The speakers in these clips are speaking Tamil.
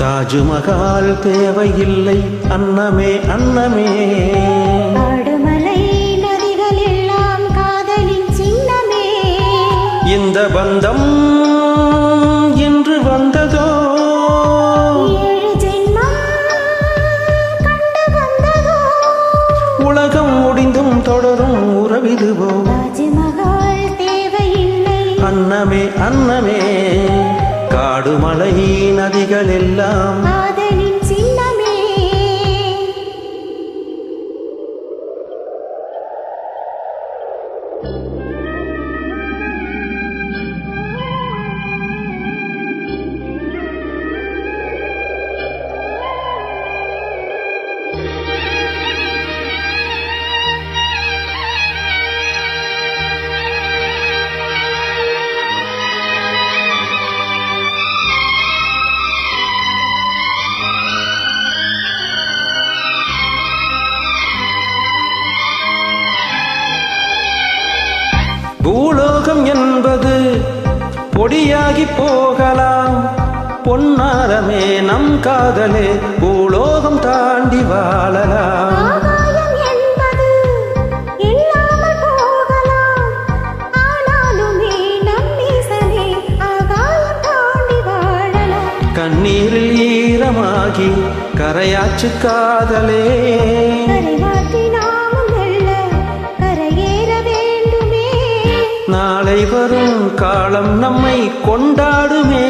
தாஜ்மஹால் தேவையில்லை அன்னமே அன்னமே. உலகம் முடிந்தும் தொடரும் உறவிதுவோ? அன்னமே அன்னமே. காடுமலை நதிகள் எல்லாம் பூலோகம் என்பது பொடியாகி போகலாம். பொன்னாரமே நம் காதலே பூலோகம் தாண்டி வாழலாம். கண்ணீரில் ஈரமாகி கரையாச்சு காதலே. நாளை வரும் காலம் நம்மை கொண்டாடுமே.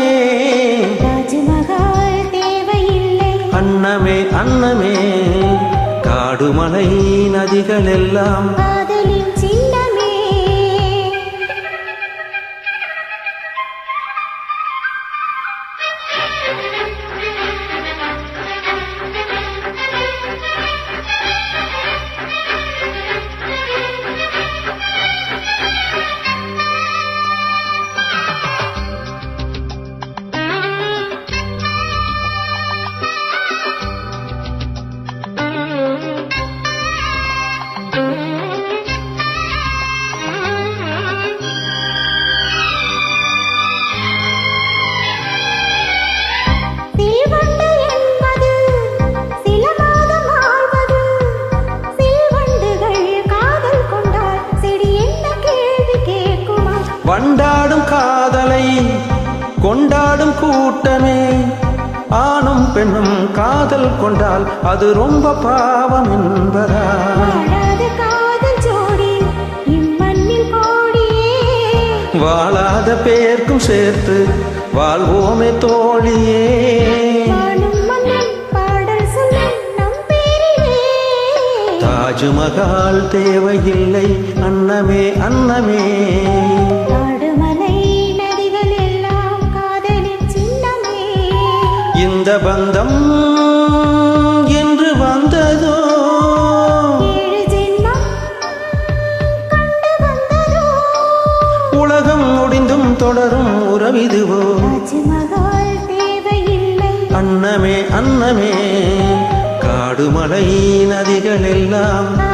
அன்னமே அன்னமே. காடுமலை நதிகள் எல்லாம் வண்டாடும் காதலை கொண்டாடும் கூட்டமே. ஆணும் பெண்ணும் காதல் கொண்டால் அது ரொம்ப பாவம் என்பதா வாழாத பேர்க்கும் சேர்த்து வாழ்வோமே தோழியே. தாஜ்மஹால் தேவையில்லை அன்னமே அன்னமே. இந்த பந்தம் என்று வந்ததோ? உலகம் முடிந்தும் தொடரும் உறவிதுவோ? அன்னமே அன்னமே. காடுமலை நதிகள் எல்லாம்